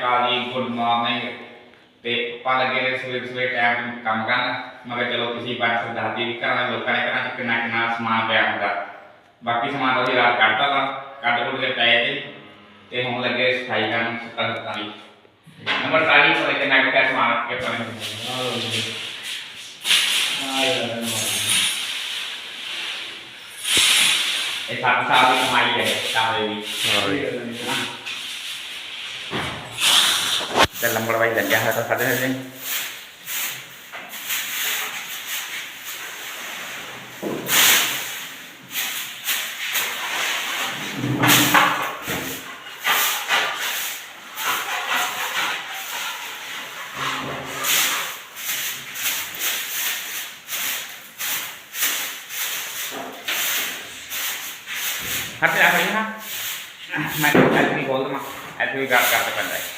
ਕਾਲੀ good morning ਤੇ ਆਪਾਂ ਲੱਗੇ ਨੇ ਸਵੇਰ ਸਵੇਰ ਟਾਈਮ ਕੰਮ ਕਰਨ। ਮਗਰ ਚਲੋ ਤੁਸੀਂ ਬਾਤ ਦੱਸਦੀ ਵੀ ਦੇ ਲੋਕਾਂ ਘਰਾਂ 'ਚ ਕਿੰਨਾ ਕਿੰਨਾ ਸਮਾਨ ਪਿਆ ਹੁੰਦਾ। ਬਾਕੀ ਸਮਾਨ ਤਾਂ ਅਸੀਂ ਰਾਤ ਕੱਢਤਾ ਤਾ ਕੱਢ ਕੁੱਢ ਕੇ ਪਏ ਤੇ ਤੇ ਹੁਣ ਲੱਗੇ ਸਫ਼ਾਈ ਕਰਨ ਸੱਤਾਂ ਸੱਤਾਂ ਦੀ ਨੰਬਰ 40 ਤੋਂ ਲੈ ਕੇ ਨਾ ਕਿਆ ਸਮਾਨ ਕੇ ਪਰੇ ਇਹ ਸਾਲ ਦੀ ਕਮਾਈ ਹੈ ਕਾਮੇ ਦੀ ਤੇ ਲੰਬੜ ਵਾਈ ਲੱਗਿਆ ਹੋਇਆ ਤਾਂ ਸਾਡੇ ਹਜੇ ਹੱਥੇ ਆ ਗਈ ਨਾ ਮੈਂ ਤਾਂ ਐਸੇ ਬੋਲਦਾ ਮੈਂ ਐਸੇ ਵੀ ਗੱਲ ਕਰਦਾ ਪੈਂਦਾ ਹੈ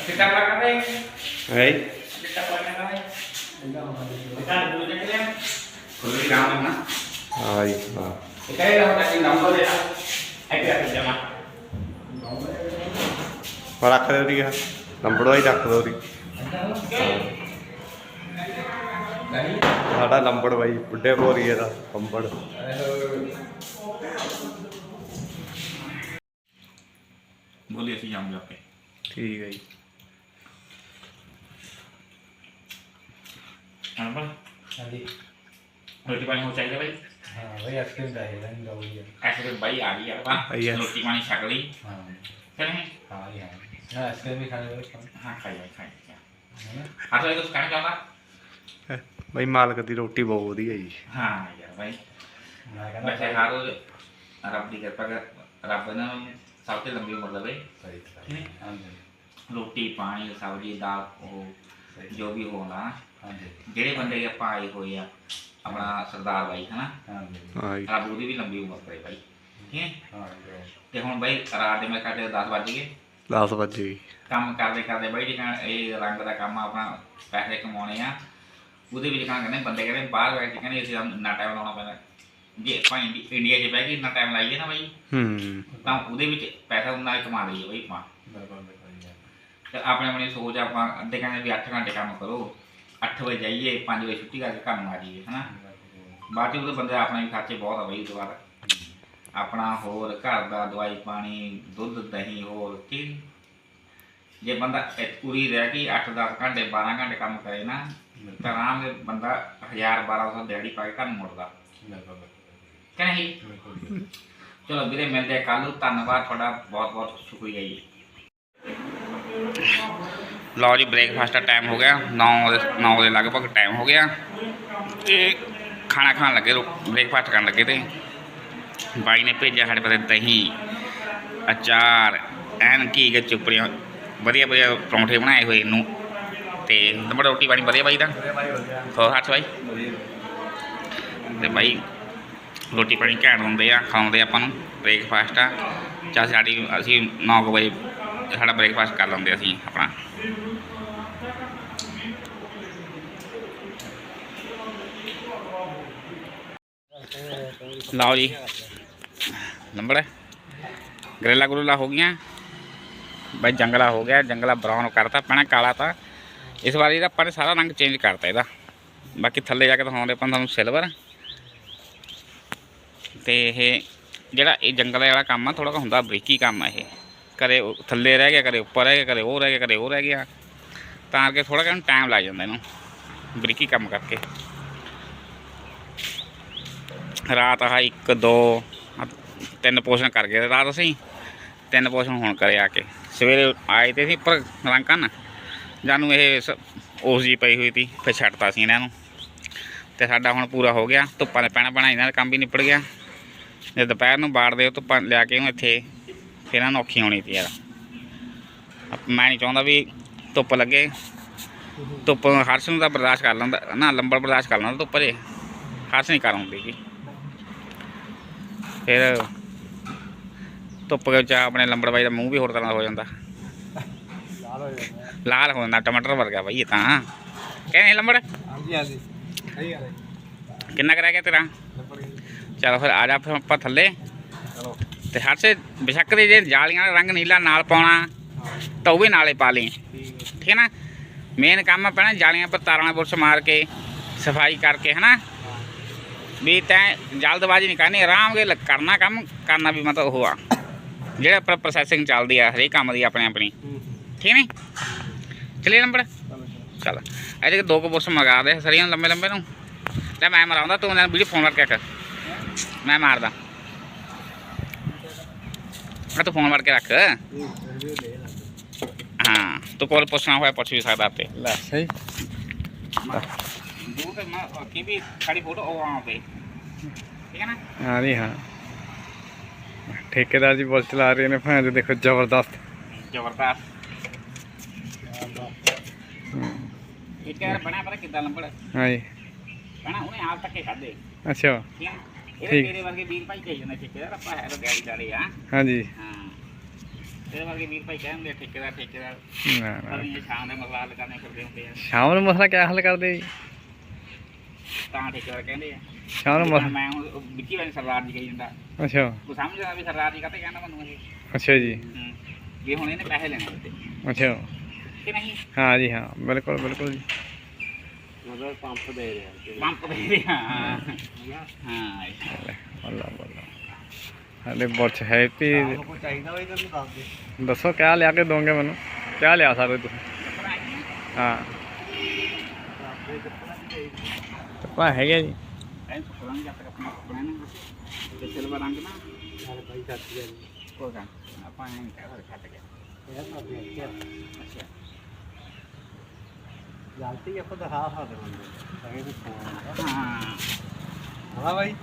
ਅਸੀਂ ਕਰ ਲਾ ਕਰ ਰਹੇ ਹੈ ਕਿੱਤਾ ਪਾਣਾ ਕਰ ਰਹੇ ਕਿੱਤਾ ਦੂਰ ਦੇਖ ਲਿਆ ਕੋਈ ਕੰਮ ਨਾ ਹਾਂ ਜੀ ਹਾਂ ਇਹ ਕਹੇ ਲਾ ਤਾਂ ਕਿ ਨੰਬਰ ਦੇ ਆ ਐ ਕਿਆ ਜਮਾ ਪਰ ਰੱਖ ਦੇ ਉਹਦੀ ਨੰਬਰ ਹੀ ਰੱਖ ਦੋ ਉਹਦੀ नहीं ਸਾਡਾ ਨੰਬਰ ਬਾਈ ਬੁੱਢੇ ਭੋਰੀ ਦਾ ਕੰਬੜ ਬੋਲੀ ਅਸੀਂ ਜਾਵਾਂਗੇ ਆਪੇ ਠੀਕ ਹੈ ਜੀ। ਹਾਂ ਬਾ ਹਾਂਜੀ। ਰੋਟੀ ਪਾਣੀ ਹੋ ਚਾਹੀਦਾ ਬਾਈ? ਹਾਂ ਬਈ ਆਈਸਕ੍ਰੀਮ ਚਾਹੀਦਾ ਨਹੀਂ ਦਊਗੀ ਆਈਸਕ੍ਰੀਮ ਬਾਈ ਆ ਗਈ ਆਪਾਂ Yes. ਰੋਟੀ ਪਾਣੀ ਛਕ ਲਈ। ਹਾਂ। ਫਿਰ ਹਾਂ ਹਾਂ ਨਾ ਆਈਸਕ੍ਰੀਮ ਵੀ ਖਾਣੇ ਵਾਲੇ ਹਾਂ ਬਹੁਤ ਵਧੀਆ ਰੱਬ ਦੀ ਕਿਰਪਾ ਕਰ ਰੱਬ ਨੇ ਸਭ ਤੋਂ ਲੰਬੀ ਉਮਰ ਲਵੇ ਸਹੀ ਹੈ। ਹਾਂਜੀ। ਰੋਟੀ ਪਾਣੀ ਸਬਜ਼ੀ ਦਾਲ ਉਹ ਸਹੀ। ਜੋ ਵੀ ਹੋਣਾ ਹਾਂਜੀ। ਜਿਹੜੇ ਬੰਦੇ ਦੇ ਆਪਾਂ ਆਏ ਹੋਏ ਆ ਆਪਣਾ ਸਰਦਾਰ ਬਾਈ ਹਨਾ ਹਾਂਜੀ। ਹਾਂਜੀ। ਰੱਬ ਉਹਦੀ ਵੀ ਲੰਬੀ ਉਮਰ ਕਰੇ ਬਾਈ। ਠੀਕ ਹੈ। ਹਾਂਜੀ। ਤੇ ਹੁਣ ਬਾਈ ਰਾਤ ਦੇ ਮੈਂ ਕਹਿੰਦੇ 10 ਵਜ ਗਏ। 10 ਵਜੇ ਕੰਮ ਕਰਦੇ ਕਰਦੇ ਬਾਈ ਜਿਹੜਾ ਇਹ ਰੰਗ ਦਾ ਕੰਮ ਆ ਆਪਣਾ ਪੈਸੇ ਕਮਾਉਣੇ ਆ। ਉਹਦੇ ਵਿੱਚ ਕਹਿੰਦੇ ਬੰਦੇ ਕਹਿੰਦੇ ਬਾਹਰ ਬੈਠ ਕੇ ਕਹਿੰਦੇ ਅਸੀਂ ਇੰਨਾ ਟਾਈਮ ਲਾਉਣਾ ਪੈਂਦਾ। ਜੇ ਆਪਾਂ ਇੰਡੀਆ 'ਚ ਬਹਿ ਕੇ ਇੰਨਾ ਟਾਈਮ ਲਾਈਏ ਨਾ ਬਾਈ ਹੂੰ। ਤਾਂ ਉਹਦੇ ਵਿੱਚ ਪੈਸਾ ਉਹਨਾਂ ਹੀ ਕਮਾ ਲਈਏ ਬਾਈ ਆਪਾਂ। ਤੇ ਆਪਣੇ ਆਪਣੇ ਸੋਚ ਆਪਾਂ ਅੱਧੇ ਕਹਿੰਦੇ ਵੀ 8 ਘੰਟੇ ਕੰਮ ਕਰੋ 8 ਵਜੇ ਜਾਈਏ 5 ਵਜੇ ਛੁੱਟੀ ਕਰਕੇ ਘਰ ਆ ਜਾਈਏ ਹਨਾ? ਬਾਅਦ 'ਚ ਉਹਦੇ ਬੰਦੇ ਆਪਣੇ ਖਰਚੇ ਬਹੁਤ ਆ ਬਈ ਉਹਦੇ ਆਪਣਾ ਹੋਰ ਘਰ ਦਾ ਦਵਾਈ ਪਾਣੀ ਦੁੱਧ ਦਹੀਂ ਹੋਰ ਕੀ। ਜੇ ਬੰਦਾ ਇੱਕ ਪੂਰੀ ਰਹਿ ਗਈ 8-10 ਘੰਟੇ 12 ਘੰਟੇ ਕੰਮ ਕਰੇ ਨਾ ਤਾਂ ਆਰਾਮ ਨਾਲ ਬੰਦਾ 1000 1200 ਦਿਹਾੜੀ ਪਾ ਕੇ ਘਰ ਮੁੜਦਾ। ਬਿਲਕੁਲ। ਕਿ ਨਹੀਂ ਚਲੋ ਵੀਰੇ ਮਿਲਦੇ ਕੱਲ ਨੂੰ ਧੰਨਵਾਦ ਤੁਹਾਡਾ ਬਹੁਤ ਬਹੁਤ ਸ਼ੁਕਰੀਆ ਜੀ ਲਓ ਜੀ ਬ੍ਰੇਕਫਾਸਟ ਦਾ ਟਾਈਮ ਹੋ ਗਿਆ 9 ਨੌ ਦੇ ਲਗਭਗ ਟਾਈਮ ਹੋ ਗਿਆ ਤੇ ਖਾਣਾ ਖਾਣ ਲੱਗੇ ਬ੍ਰੇਕਫਾਸਟ ਕਰਨ ਲੱਗੇ ਤੇ ਬਾਈ ਨੇ ਭੇਜਿਆ ਸਾਡੇ ਪਾਸੇ ਦਹੀਂ ਅਚਾਰ ਐਨ ਕੀ ਕੇ ਚੁਪੜੀਆਂ ਵਧੀਆ ਵਧੀਆ ਪਰੌਂਠੇ ਬਣਾਏ ਹੋਏ ਇਹਨੂੰ ਤੇ ਤੁਹਾਡਾ ਰੋਟੀ ਪਾਣੀ ਵਧੀਆ ਬਾਈ ਦਾ ਹੋਰ ਹੱਥ ਬਾਈ ਤੇ ਬਾਈ ਰੋਟੀ ਪਾਣੀ ਘੈਂਟ ਹੁੰਦੇ ਆ, ਖਾਉਂਦੇ ਆਪਾਂ ਨੂੰ ਬ੍ਰੇਕਫਾਸਟ ਆ। ਚਾਹ ਸਾਡੀ, ਅਸੀਂ 9 ਵਜੇ ਸਾਡਾ ਬ੍ਰੇਕਫਾਸਟ ਕਰ ਲੈਂਦੇ ਅਸੀਂ ਆਪਣਾ। ਲਓ ਜੀ, ਨੰਬਰ। ਗਰੇਲਾ ਗੁਰੇਲਾ ਹੋ ਗਈਆਂ। ਬਈ ਜੰਗਲਾ ਹੋ ਗਿਆ, ਜੰਗਲਾ ਬਰਾਊਨ ਕਰਤਾ, ਪੈਣਾ ਕਾਲਾ ਤਾਂ। ਇਸ ਵਾਰੀ ਇਹਦਾ ਆਪਾਂ ਨੇ ਸਾਰਾ ਰੰਗ ਚੇਂਜ ਕਰਤਾ ਇਹਦਾ। ਬਾਕੀ ਥੱਲੇ ਜਾ ਕੇ ਦਿਖਾਉਂਦੇ ਆਪਾਂ ਤੁਹਾਨੂੰ ਸਿਲਵਰ ਤੇ ਇਹ ਜਿਹੜਾ ਇਹ ਜੰਗਲ ਵਾਲਾ ਕੰਮ ਆ ਥੋੜਾ ਜਿਹਾ ਹੁੰਦਾ ਬਰੀਕੀ ਕੰਮ ਆ ਇਹ। ਕਦੇ ਥੱਲੇ ਰਹਿ ਗਿਆ, ਕਦੇ ਉੱਪਰ ਰਹਿ ਗਿਆ, ਕਦੇ ਉਹ ਰਹਿ ਗਿਆ, ਕਦੇ ਉਹ ਰਹਿ ਗਿਆ। ਤਾਂ ਕਰਕੇ ਥੋੜਾ ਜਿਹਾ ਟਾਈਮ ਲੱਗ ਜਾਂਦਾ ਇਹਨੂੰ, ਬਰੀਕੀ ਕੰਮ ਕਰਕੇ। ਰਾਤ ਆ 1 2 ਤਿੰਨ ਪੋਸ਼ਨ ਕਰ ਗਏ ਰਾਤ ਅਸੀਂ। ਤਿੰਨ ਪੋਸ਼ਨ ਹੁਣ ਕਰੇ ਆ ਕੇ। ਸਵੇਰੇ ਆਏ ਤੇ ਸੀ ਪਰ ਰੰਕਨ ਜਾਨੂੰ ਇਹ ਸ- ਉਸ ਜੀ ਪਈ ਹੋਈ ਸੀ ਫਿਰ ਛੱਡਤਾ ਸੀ ਇਹਨਾਂ ਨੂੰ। ਤੇ ਸਾਡਾ ਹੁਣ ਪੂਰਾ ਹੋ ਗਿਆ। ਧੁੱਪਾਂ ਦੇ ਪੈਣਾ ਪੈਣਾ ਇਹਨਾਂ ਦਾ ਕੰਮ ਵੀ ਨਿਪਟ ਗਿਆ। ਜੇ ਦੁਪਹਿਰ ਨੂੰ ਬਾੜਦੇ ਹੋ ਧੁੱਪਾਂ ਲਿਆ ਕੇ ਉਹਨੂੰ ਇੱਥੇ ਫਿਰ ਇਹਨਾਂ ਨੂੰ ਔਖੀ ਹੋਣੀ ਤੀ ਯਾਰ। ਮੈਂ ਨਹੀਂ ਚਾਹੁੰਦਾ ਵੀ ਧੁੱਪ ਲੱਗੇ। ਧੁੱਪ ਹਰਸ਼ ਨੂੰ ਤਾਂ ਬਰਦਾਸ਼ਤ ਕਰ ਲੈਂਦਾ ਨਾ ਲੰਬੜ ਬਰਦਾਸ਼ਤ ਕਰ ਲੈਂਦਾ ਧੁੱਪ ਜੇ। ਹਰਸ਼ ਨਹੀਂ ਕਰ ਹੁੰਦੀ ਜੀ। ਫਿਰ ਧੁੱਪ ਵਿੱਚ ਆਪਣੇ ਲੰਬੜ ਬਾਈ ਦਾ ਮੂੰਹ ਵੀ ਹੋਰ ਤਰ੍ਹਾਂ ਦਾ ਹੋ ਜਾਂਦਾ। ਲਾਲ ਹੋ ਜਾਂਦਾ ਲਾਲ ਹੋ ਜਾਂਦਾ ਟਮਾਟਰ ਵਰਗਾ ਬਾਈ ਇਹ ਤਾਂ। ਕਹਿੰਦੇ ਲੰਬੜ? ਹਾਂਜੀ ਹਾਂਜੀ। ਸਹੀ ਗੱਲ ਹੈ। ਕਿੰਨਾ ਕਰਿਆ ਗਿਆ ਤੇਰਾ? ਚਲੋ ਫਿਰ ਆ ਜਾ ਫਿਰ ਆਪਾਂ ਥੱਲੇ। ਚਲੋ। ਤੇ ਹਰਸ਼ ਬਿਸ਼ੱਕ ਦੇ ਜੇ ਜਾਲੀਆਂ ਦਾ ਰੰਗ ਨੀਲਾ ਨਾਲ ਪਾਉਣਾ ਹਾਂ ਤਾਂ ਉਹ ਵੀ ਨਾਲੇ ਪਾ ਲਈ। ਠੀਕ ਹੈ ਹੈ ਨਾ? ਮੇਨ ਕੰਮ ਆਪਣਾ ਜਾਲੀਆਂ ਪਰ ਤਾਰਾਂ ਨਾਲ ਬੁਰਸ਼ ਮਾਰ ਕੇ ਸਫ਼ਾਈ ਕਰਕੇ ਹਨਾ ਹਾਂ ਵੀ ਤੈਂ ਜਲਦਬਾਜ਼ੀ ਨਹੀਂ ਕਰਨੀ ਆਰਾਮ ਨਾਲ ਕਰਨਾ ਕੰਮ ਕਰਨਾ ਵੀ ਮਤਲਬ ਉਹ ਆ। ਜਿਹੜਾ ਪਰ ਪ੍ਰੋਸੈਸਿੰਗ ਚੱਲਦੀ ਆ ਹਰੇਕ ਕੰਮ ਦੀ ਆਪਣੇ ਆਪਣੀ। ਹੂੰ ਠੀਕ ਨਹੀਂ? ਚਲਿਏ ਨੰਬਰ? ਚਲੋ। ਚੱਲ ਇਹਦੇ ਦੋ ਕੁ ਬੁਰਸ਼ ਮੰਗਾ ਦੇ ਸਰੀਆਂ ਲੰਬੇ ਲੰਬੇ ਨੂੰ। ਲੈ ਮੈਂ ਮਰਾਉਂਦਾ ਤੂੰ ਇਹਨਾਂ ਵੀਡੀਓ ਫੋਨ ਕਰਕੇ ਮੈਂ ਮਾਰਦਾ ਆ ਤੂੰ ਫੋਨ ਕਰਕੇ ਰੱਖ ਇਹ ਵੀਡੀਓ ਲੈ ਲਾ ਹਾਂ ਤੂੰ ਕੋਲ ਪੁੱਛਣਾ ਹੋਇਆ ਪੁੱਛ ਵੀ ਸਕਦਾ ਆਪੇ ਲੈ ਸਹੀ ਦੂਰ ਤੇ ਮੈਂ ਕੀ ਵੀ ਖੜੀ ਫੋਟੋ ਉਹ ਆਉਂ ਪਈ ਠੀਕ ਹੈ ਨਾ ਹਾਂ ਜੀ ਹਾਂ ਠੇਕੇਦਾਰ ਜੀ ਬੋਲ ਚਲਾ ਰਹੇ ਨੇ ਭਾਂ ਦੇਖੋ ਜ਼ਬਰਦਸਤ ਜ਼ਬਰਦਸਤ ਹੂੰ। ਇੱਕ ਯਾਰ ਬਣਾ ਪਤਾ ਕਿੱਦਾਂ ਲੰਬੜ ਹਾਂ ਜੀ ਬਣਾ ਉਹਨੇ ਆਪ ਤੱਕੇ ਖਾਦੇ ਅੱਛਾ ਠੀਕ ਹੈ ਨਾ? ਇਹਦੇ ਠੀਕ। ਤੇਰੇ ਵਰਗੇ ਵੀਰ ਭਾਈ ਕਹੀ ਜਾਂਦੇ ਠੇਕੇਦਾਰ ਆਪਾਂ ਹੈ ਤਾਂ ਦਿਹਾੜੀ ਦਾਰੇ ਆ। ਹਾਂ ਜੀ ਹਾਂ। ਤੇਰੇ ਵਰਗੇ ਵੀਰ ਭਾਈ ਕਹਿੰਦੇ ਆ, ਠੇਕੇਦਾਰ ਠੇਕੇਦਾਰ। ਨਾ ਨਾ। ਅਸੀਂ ਇਹ ਸ਼ਾਮ ਦੇ ਮਸਲਾ ਹੱਲ ਕਰਨੇ ਫਿਰਦੇ ਹੁੰਦੇ ਆ। ਸ਼ਾਮ ਨੂੰ ਮਸਲਾ ਕਿਆ ਹੱਲ ਕਰਦੇ ਜੀ? ਤਾਂ ਠੇਕੇਦਾਰ ਕਹਿੰਦੇ ਆ। ਸ਼ਾਮ ਨੂੰ ਜਿੱਦਾਂ ਮਸਲਾ ਮੈਂ ਹੁਣ ਉਹ ਵਿੱਕੀ ਵਾਲੀ ਸਰਦਾਰ ਜੀ ਕਹੀ ਜਾਂਦਾ। ਅੱਛਾ। ਤੂੰ ਸਮਝਦਾ ਵੀ ਸਰਦਾਰ ਜੀ ਕਾਤੇ ਕਹਿੰਦਾ ਮੈਨੂੰ ਇਹ। ਅੱਛਾ ਜੀ। ਹੂੰ। ਵੀ ਹੁਣ ਇਹਨੇ ਪੈਸੇ ਲੈਣੇ ਉੱਤੇ ਅੱਛਾ। ਕਿ ਨਹੀਂ? ਹਾਂ ਜੀ ਹਾਂ। ਬਿਲਕੁਲ ਬਿਲਕੁਲ ਜੀ। ਮਤਲਬ ਪੰਪ ਦੇ ਰਿਹਾ ਪੰਪ ਦੇ ਦੇ ਹਾਂ। ਹਾਂ। ਅੱਲਾ ਬੱਲਾ ਹਲੇ ਬੁਰਸ਼ ਹੈ ਵੀ ਆਹ ਕੋ ਚਾਹੀਦਾ ਹੋਈ ਤੈਨੂੰ ਦੱਸ ਦੇ। ਦੱਸੋ ਕਿਆ ਲਿਆ ਕੇ ਦੋਗੇ ਮੈਨੂੰ? ਕਿਆ ਲਿਆ ਸਕਦੇ ਤੁਸੀਂ? ਹਾਂ। ਦੱਸ ਦੇ ਕਿੱਥੋਂ ਦੀ ਚਾਹੀਦੀ ਪਾ ਹੈਗਾ ਜੀ ਐਂ ਜਦ ਤੱਕ ਆਪਣਾ ਸੁਣਾ ਨਾ ਤੇ ਸਿਲਵਰ ਰੰਗ ਨਾ। ਯਾਰ ਭਾਈ ਸੱਚ ਗੱਲ ਕੋਈ ਗੱਲ ਨੀ, ਆਪਾਂ ਐਂ ਕਹਿ ਸਕਦੇ ਛੱਡ ਗਿਆ। ਇਹ ਤਾਂ ਕੇ ਅੱਛਾ। ਗਲਤੀ ਆਪਾਂ ਦਿਖਾ ਸਕਦੇ ਬੰਦੇ ਸਗੇ ਵੀ ਫੋਨ ਹਾਂ। ਹਾਂ ਭਾਈ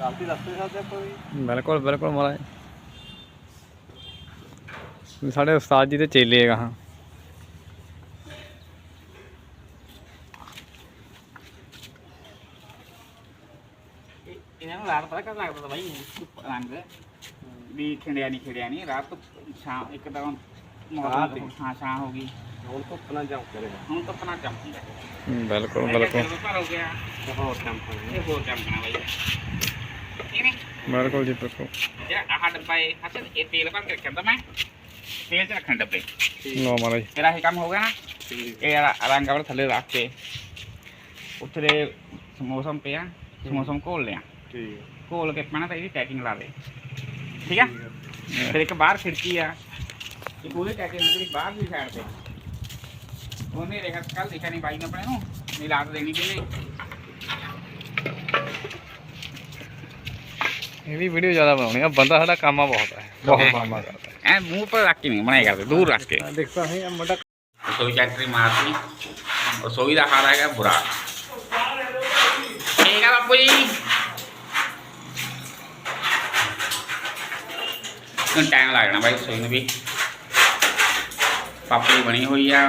ਗਲਤੀ ਦੱਸ ਨਹੀਂ ਸਕਦੇ ਆਪਾਂ ਵੀ। ਬਿਲਕੁਲ ਬਿਲਕੁਲ ਮਹਾਰਾਜ। ਸਾਡੇ ਉਸਤਾਦ ਜੀ ਦੇ ਚੇਲੇ ਹੈਗਾ ਹਾਂ। ਇਹ- ਇਹਨਾਂ ਨੂੰ ਰਾਤ ਪਤਾ ਕਦ ਲੱਗਦਾ ਬਾਈ ਰੰਗ। ਵੀ ਖਿੰਡਿਆ ਨਹੀਂ ਖਿੰਡਿਆ ਨਹੀਂ ਰਾਤ ਸ਼ਾਮ ਇੱਕ ਤਾਂ ਰਾਤ ਹੀ। ਮੌਸਮ ਹਾਂ ਸ਼ਾਮ ਹੋ ਗਈ। ਹੁਣ ਤੋਂ ਪਨਾ ਜੰਪ ਕਰੇਗਾ ਹੁਣ ਤਾਂ ਆਪਣਾ ਚਮਕਦਾ ਬਿਲਕੁਲ ਮੈਂ ਕਿਹਾ ਬਿਲਕੁਲ ਸਿਲਵਰ ਭਰ ਹੋ ਗਿਆ। ਬਹੁਤ ਜੰਪ ਇਹ ਹੋਰ ਚਮਕਣਾ ਬਾਈ। ਠੀਕ ਨੇ ਬਿਲਕੁਲ ਜੀ ਬਿਲਕੁਲ। ਜਿਹੜਾ ਆਹ ਡੱਬਾ ਹੈ ਅਸਲ ਇਹ ਤੇਲ ਭਰ ਕੇ ਰੱਖਿਆ ਤਾ ਮੈਂ। ਤੇਲ ਚ ਰੱਖਣ ਡੱਬੇ। ਲੋ ਮਹਾਰਾਜ। ਤੇਰਾ ਇਹ ਕੰਮ ਹੋ ਗਿਆ ਨਾ। ਇਹ ਰ- ਰੰਗ ਆਪਣੇ ਥੱਲੇ ਰੱਖ ਕੇ ਉੱਥੇ ਦੇ ਸਮੋਸਮ ਪਿਆ ਸਮੋਸਮ ਘੋਲ ਲਿਆ। ਠੀਕ। ਘੋਲ ਕੇ ਪੈਣਾ ਤਾਂ ਇਹਦੀ ਪੈਕਿੰਗ ਲਾ ਦੇ। ਠੀਕ ਆ? ਫਿਰ ਇੱਕ ਬਾਹਰ ਖਿੜਕੀ ਆ। ਇੱਕ ਉਹਦੀ ਪੈਕਿੰਗ ਜਿਹੜੀ ਬਾਹਰ ਦੀ ਸਾਈਡ ਤੇ। ਉਹਨੇ ਰੇਖਾ ਕੱਲ ਦੇਖਿਆ ਨਹੀਂ ਬਾਈ ਨੇ ਆਪਣੇ ਨੂੰ ਨਹੀਂ ਲਾਟ ਦੇਣੀ ਕਿ ਨਹੀਂ ਇਹ ਵੀ ਵੀਡੀਓ ਜ਼ਿਆਦਾ ਬਣਾਉਣੀ ਆ ਬੰਦਾ ਸਾਡਾ ਕਾਮਾ ਬਹੁਤ ਹੈ ਬਹੁਤ ਕਾਮਾ ਕਰਦਾ। ਐ ਮੂੰਹ ਪਰ ਰੱਖ ਕੇ ਨਹੀਂ ਬਣਾਇਆ ਕਰਦੇ ਦੂਰ ਰੱਖ ਕੇ। ਹੈ ਦੇਖਦਾ ਹੈ ਮੁੰਡਾ ਰਸੋਈ ਚੈਕਟਰੀ ਮਾਰਤੀ। ਰਸੋਈ ਦਾ ਹਾਲ ਹੈਗਾ ਬੁਰਾ। ਠੀਕ ਆ ਬਾਪੂ ਜੀ। ਨੂੰ ਟਾਈਮ ਲੱਗਣਾ ਬਾਈ ਰਸੋਈ ਨੂੰ ਵੀ। ਪਾਪੜੀ ਬਣੀ ਹੋਈ ਆ।